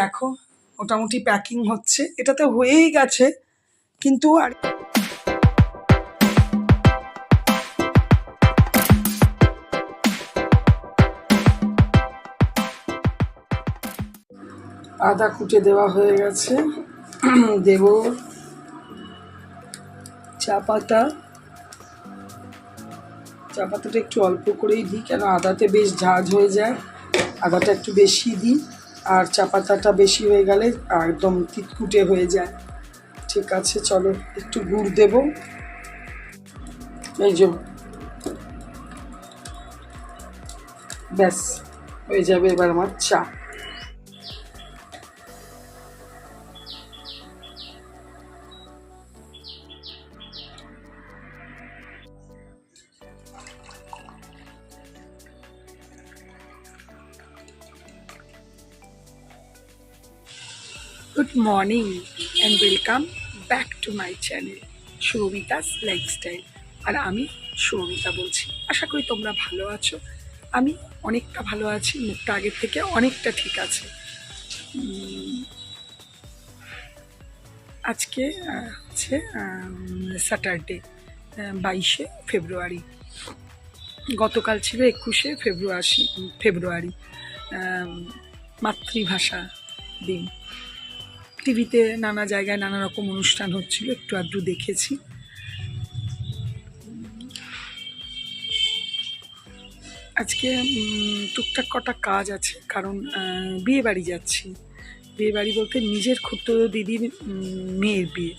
দেখো, মোটামুটি প্যাকিং হচ্ছে। এটা তো হয়েই গেছে, কিন্তু আর আদা কুটে দেওয়া হয়ে গেছে। দেব চা পাতা। চা পাতাটা একটু অল্প করেই দিই, কেন আদাতে বেশ ঝাঁঝ হয়ে যায়। আদাটা একটু বেশি দিই। আর চা পাতাটা বেশি হয়ে গেলে একদম তিতকুটে হয়ে যায়। ঠিক আছে, চলো একটু গুড় দেব। এই যে, ব্যাস, হয়ে যাবে এবার আমার চা। Good morning and welcome back to my channel সুরবিতাস lifestyle আর আমি সুরবিতা বলছি। আশা করি তোমরা ভালো আছো। আমি অনেকটা ভালো আছি, মুখটা আগের থেকে অনেকটা ঠিক আছে। আজকে হচ্ছে স্যাটারডে বাইশে ফেব্রুয়ারি। গতকাল ছিল একুশে ফেব্রুয়ারি। ফেব্রুয়ারি মাতৃভাষা দিন। টিভিতে নানা জায়গায় নানা রকম অনুষ্ঠান হচ্ছিল, একটু আধটু দেখেছি। আজকে টুকটাক কটা কাজ আছে, কারণ বিয়ে বাড়ি যাচ্ছি। বিয়ে বাড়ি বলতে নিজের খুঁড়তো দিদির মেয়ের বিয়ে।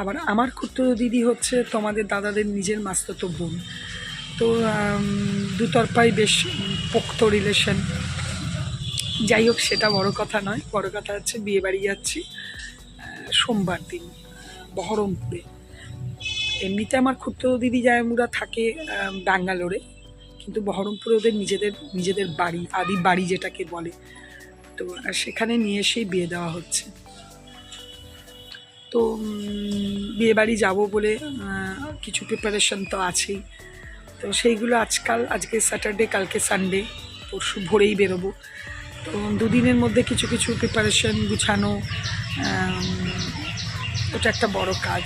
আবার আমার খুঁড়তো দিদি হচ্ছে তোমাদের দাদাদের নিজের মাস্ততো বোন। তো দুতরফাই বেশ পোক্ত রিলেশন যাই হোক, সেটা বড় কথা নয়। বড় কথা হচ্ছে বিয়ে বাড়ি যাচ্ছি সোমবার দিন বহরমপুরে। এমনিতে আমার খুঁড়তো দিদি জায়মুরা থাকে ব্যাঙ্গালোরে কিন্তু বহরমপুরে ওদের নিজেদের নিজেদের বাড়ি, আদি বাড়ি যেটাকে বলে। তো সেখানে নিয়ে এসেই বিয়ে দেওয়া হচ্ছে। তো বিয়ে বাড়ি যাব বলে কিছু প্রিপারেশন তো আছেই। তো সেইগুলো আজকাল, আজকে স্যাটারডে কালকে সানডে পরশু ভোরেই বেরোবো। তো দুদিনের মধ্যে কিছু কিছু প্রিপারেশন গুছানো ওটা একটা বড় কাজ।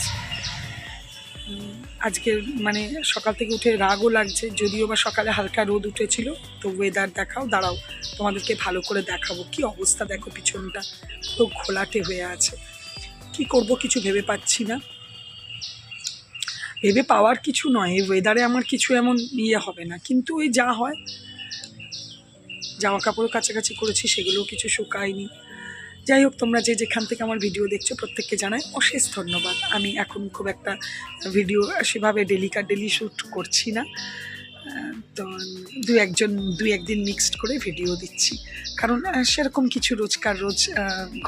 আজকে মানে সকাল থেকে উঠে রাগও লাগছে, যদিও বা সকালে হালকা রোদ উঠেছিল, তো ওয়েদার দেখাও, দাঁড়াও, তোমাদেরকে ভালো করে দেখাবো। কি অবস্থা দেখো পিছনটা পুরো ঘোলাটে হয়ে আছে। কি করব কিছু ভেবে পাচ্ছি না। ভেবে পাওয়ার কিছু নয়, এই ওয়েদারে আমার কিছু এমন ইয়ে হবে না, কিন্তু ওই যা হয় জামা কাপড় কাছাকাছি করেছি, সেগুলোও কিছু শুকায়নি। যাই হোক, তোমরা যে যেখান থেকে আমার ভিডিও দেখছ, প্রত্যেককে জানাই অশেষ ধন্যবাদ। আমি এখন খুব একটা ভিডিও সেভাবে ডেলিকার ডেলি শ্যুট করছি না। তো দু একজন, দু একদিন মিক্সড করে ভিডিও দিচ্ছি। কারণ সেরকম কিছু রোজকার রোজ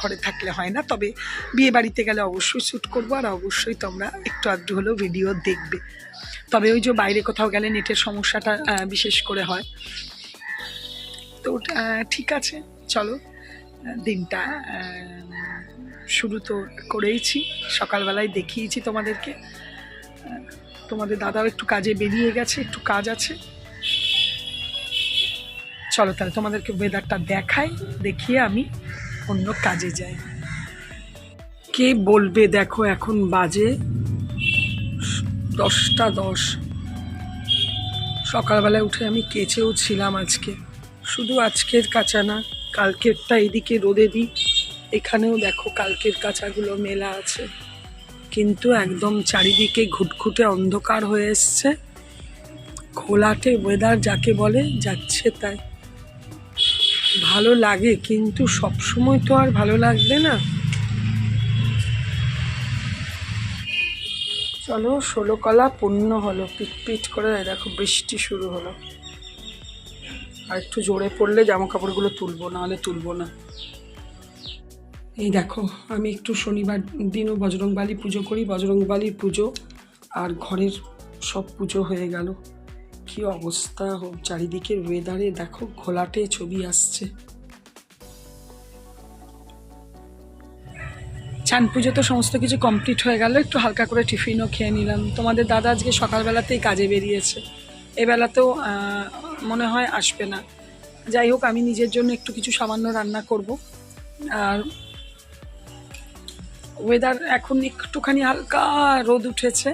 ঘরে থাকলে হয় না। তবে বিয়ে বাড়িতে গেলে অবশ্যই শ্যুট করব আর অবশ্যই তোমরা একটু আধটু হলেও ভিডিও দেখবে। তবে ওই যে বাইরে কোথাও গেলে নেটের সমস্যাটা বিশেষ করে হয়। তো ঠিক আছে, চলো দিনটা শুরু তো করেইছি, সকালবেলায় দেখিয়েছি তোমাদেরকে। তোমাদের দাদাও একটু কাজে বেরিয়ে গেছে, একটু কাজ আছে। চলো তাহলে তোমাদেরকে ওয়েদারটা দেখাই, দেখিয়ে আমি অন্য কাজে যাই। কে বলবে দেখো, এখন বাজে দশটা দশ। সকালবেলায় উঠে আমি কেচেও ছিলাম আজকে। শুধু আজকের কাঁচা না, কালকেরটা এদিকে রোদে দিই। এখানেও দেখো কালকের কাঁচাগুলো মেলা আছে। কিন্তু একদম চারিদিকে ঘুটঘুটে অন্ধকার হয়ে এসছে। ঘোলাটে ওয়েদার যাকে বলে, যাচ্ছে তাই। ভালো লাগে, কিন্তু সব সময় তো আর ভালো লাগবে না। চলো, ষোলো কলা পূর্ণ হলো, পিট পিট করে, দেখো বৃষ্টি শুরু হলো। আর একটু জোরে পড়লে জামা কাপড়গুলো তুলবো, নাহলে তুলবো না। এই দেখো, আমি একটু শনিবার দিনও বজরংবালি পুজো করি। বজরংবালির পুজো আর ঘরের সব পুজো হয়ে গেল। কি অবস্থা হোক চারিদিকের ওয়েদারে দেখো, ঘোলাটে ছবি আসছে। চান পুজো তো সমস্ত কিছু কমপ্লিট হয়ে গেল, একটু হালকা করে টিফিনও খেয়ে নিলাম। তোমাদের দাদা আজকে সকালবেলাতেই কাজে বেরিয়েছে। এবেলাতেও মনে হয় আসবে না। যাই হোক, আমি নিজের জন্য একটু কিছু সামান্য রান্না করব। আর ওয়েদার এখন একটুখানি হালকা রোদ উঠেছে।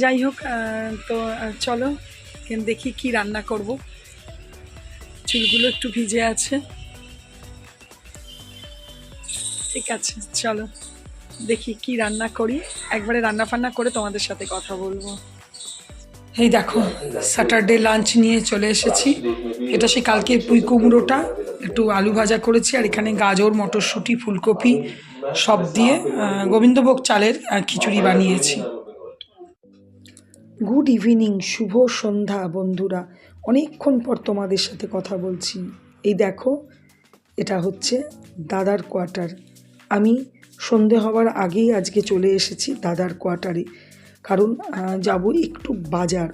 যাই হোক তো চলো দেখি কি রান্না করব। চুলগুলো একটু ভিজে আছে। ঠিক আছে, চলো, দেখি কি রান্না করি। একবারে রান্না ফান্না করে তোমাদের সাথে কথা বলব। এই দেখো স্যাটারডে লাঞ্চ নিয়ে চলে এসেছি। এটা সেই কালকের পুঁই কুমড়োটা। একটু আলু ভাজা করেছি, আর এখানে গাজর, মটরশুঁটি, ফুলকপি সব দিয়ে গোবিন্দভোগ চালের খিচুড়ি বানিয়েছি। গুড ইভিনিং, শুভ সন্ধ্যা বন্ধুরা। অনেকক্ষণ পর তোমাদের সাথে কথা বলছি। এই দেখো, এটা হচ্ছে দাদার কোয়ার্টার। আমি সন্ধে হওয়ার আগেই আজকে চলে এসেছি দাদার কোয়ার্টারে। কারণ যাব একটু বাজার।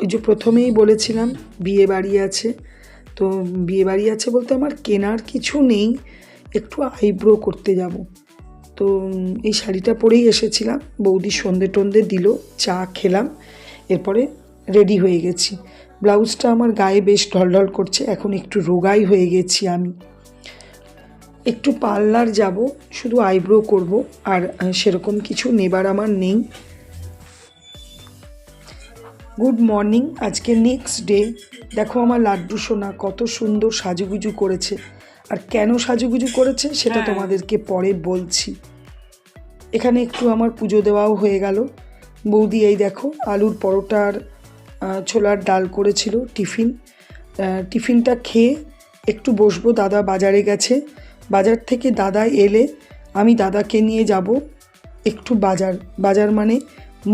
ওই যে প্রথমেই বলেছিলাম, বিয়ে বাড়ি আছে। তো বিয়ে বাড়ি আছে বলতে আমার কেনার কিছু নেই, একটু আইব্রো করতে যাব। তো এই শাড়িটা পরেই এসেছিলাম, বৌদি সন্ধে টন্ধে দিল, চা খেলাম, এরপরে রেডি হয়ে গেছি। ব্লাউজটা আমার গায়ে বেশ ঢলঢল করছে, এখন একটু রোগাই হয়ে গেছি আমি। একটু পার্লার যাব শুধু আইব্রো করব আর সেরকম কিছু নেবার আমার নেই। গুড মর্নিং আজকে নেক্সট ডে। দেখো আমার লাড্ডু সোনা কত সুন্দর সাজুগুজু করেছে। আর কেন সাজুগুজু করেছে সেটা হ্যাঁ। তোমাদেরকে পরে বলছি। এখানে একটু আমার পুজো দেওয়াও হয়ে গেল। বৌদি এই দেখো আলুর পরোটার ছোলার ডাল করেছিল টিফিন। টিফিনটা খেয়ে একটু বসবো দাদা বাজারে গেছে। বাজার থেকে দাদা এলে আমি দাদাকে নিয়ে যাব। একটু বাজার বাজার মানে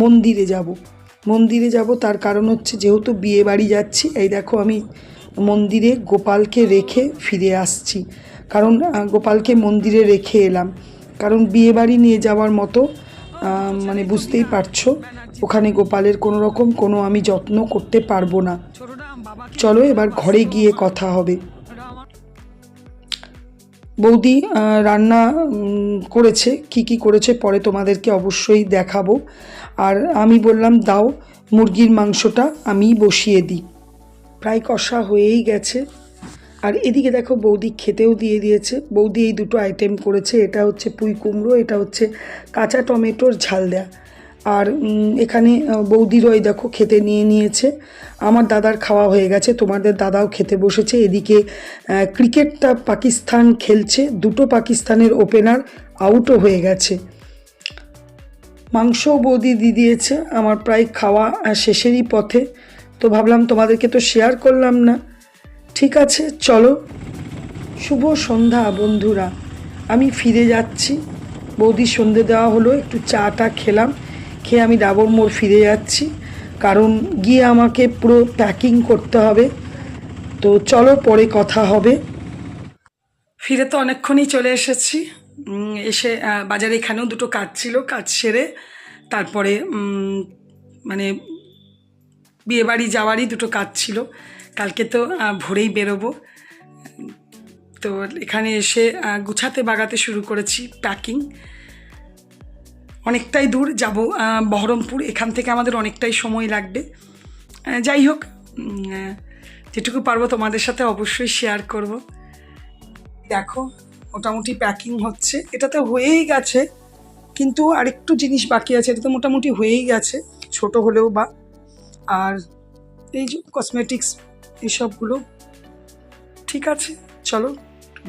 মন্দিরে যাব। মন্দিরে যাব তার কারণ হচ্ছে যেহেতু বিয়ে বাড়ি যাচ্ছি, এই দেখো আমি মন্দিরে গোপালকে রেখে ফিরে আসছি। কারণ গোপালকে মন্দিরে রেখে এলাম। কারণ বিয়ে বাড়ি নিয়ে যাওয়ার মতো মানে বুঝতেই পারছ, ওখানে গোপালের কোনো রকম কোনো আমি যত্ন করতে পারব না। চলো এবার ঘরে গিয়ে কথা হবে। বৌদি রান্না করেছে, কি কি করেছে পরে তোমাদেরকে অবশ্যই দেখাবো। আর আমি বললাম, দাও মুরগির মাংসটা, আমি বসিয়ে দিই। প্রায় কষা হয়েই গেছে। আর এদিকে দেখো, বৌদি খেতেও দিয়ে দিয়েছে। বৌদি এই দুটো আইটেম করেছে। এটা হচ্ছে পুঁই কুমড়ো, এটা হচ্ছে কাঁচা টমেটোর ঝাল দেয়া আর এখানে এই দেখো খেতে নিয়ে নিয়েছে। আমার দাদার খাওয়া হয়ে গেছে, তোমাদের দাদাও খেতে বসেছে। এদিকে ক্রিকেটটা পাকিস্তান খেলছে, দুটো পাকিস্তানের ওপেনার আউটও হয়ে গেছে। মাংসও বৌদি দিয়ে দিয়েছে, আমার প্রায় খাওয়া শেষেরই পথে। তো ভাবলাম তোমাদেরকে তো শেয়ার করলাম না। ঠিক আছে, চলো। শুভ সন্ধ্যা, বন্ধুরা। আমি ফিরে যাচ্ছি। বৌদির সন্ধে দেওয়া হলো, একটু চাটা খেলাম। খেয়ে আমি ডাবর মোড় ফিরে যাচ্ছি। কারণ গিয়ে আমাকে পুরো প্যাকিং করতে হবে। তো চলো পরে কথা হবে। ফিরে তো অনেকক্ষণই চলে এসেছি। এসে বাজারে এখানেও দুটো কাজ ছিল, কাজ সেরে তারপরে মানে বিয়েবাড়ি যাওয়ারই দুটো কাজ ছিল। কালকে তো ভোরেই বেরোবো। তো এখানে এসে গুছাতে বাগাতে শুরু করেছি প্যাকিং অনেকটাই দূর যাব বহরমপুর। এখান থেকে আমাদের অনেকটাই সময় লাগবে। যাই হোক যেটুকু পারব তোমাদের সাথে অবশ্যই শেয়ার করব। দেখো, মোটামুটি প্যাকিং হচ্ছে। এটা তো হয়েই গেছে, কিন্তু আরেকটু জিনিস বাকি আছে। এটা তো মোটামুটি হয়েই গেছে, ছোট হলেও বা। আর এই যে কসমেটিক্স এইসবগুলো, ঠিক আছে, চলো।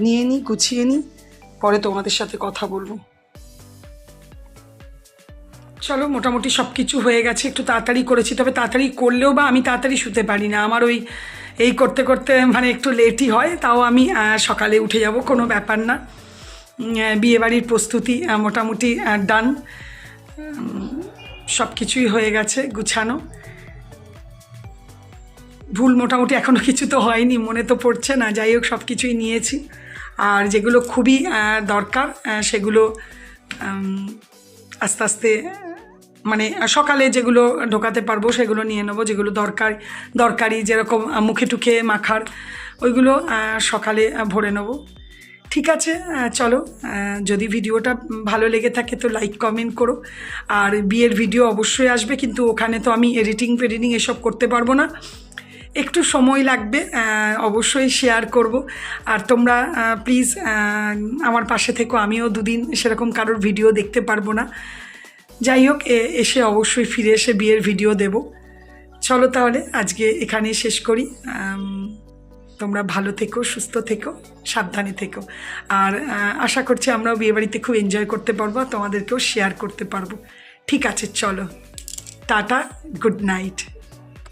নিয়ে নিই গুছিয়ে নিই পরে তোমাদের সাথে কথা বলব। চলো, মোটামুটি সব কিছু হয়ে গেছে, একটু তাড়াতাড়ি করেছি, তবে তাড়াতাড়ি করলেও বা আমি তাড়াতাড়ি শুতে পারি না। আমার ওই, এই করতে করতে মানে একটু লেটই হয়, তাও আমি সকালে উঠে যাব, কোনো ব্যাপার না। বিয়েবাড়ির প্রস্তুতি মোটামুটি ডান সব কিছুই হয়ে গেছে, গুছানো। ভুল মোটামুটি এখনও কিছু তো হয়নি, মনে তো পড়ছে না, যাই হোক সব কিছুই নিয়েছি। আর যেগুলো খুবই দরকার সেগুলো আস্তে আস্তে মানে সকালে যেগুলো ঢোকাতে পারব সেগুলো নিয়ে নেব, যেগুলো দরকার, দরকারি যেরকম মুখে টুখে মাখার, ওইগুলো সকালে ভরে নেব। ঠিক আছে চলো যদি ভিডিওটা ভালো লেগে থাকে তো লাইক, কমেন্ট করো। আর বিয়ের ভিডিও অবশ্যই আসবে, কিন্তু ওখানে তো আমি এডিটিং, ফেডিটিং এসব করতে পারব না। একটু সময় লাগবে অবশ্যই শেয়ার করব। আর তোমরা প্লিজ আমার পাশে থেকো। আমিও দুদিন সেরকম কারোর ভিডিও দেখতে পারব না। যাই হোক এসে অবশ্যই ফিরে এসে বিয়ের ভিডিও দেব। চলো তাহলে, আজকে এখানেই শেষ করি। তোমরা ভালো থেকো, সুস্থ থেকো, সাবধানে থেকো। আর আশা করছি আমরাও বিয়েবাড়িতে খুব এনজয় করতে পারব তোমাদেরকেও শেয়ার করতে পারব। ঠিক আছে, চলো। Tata good night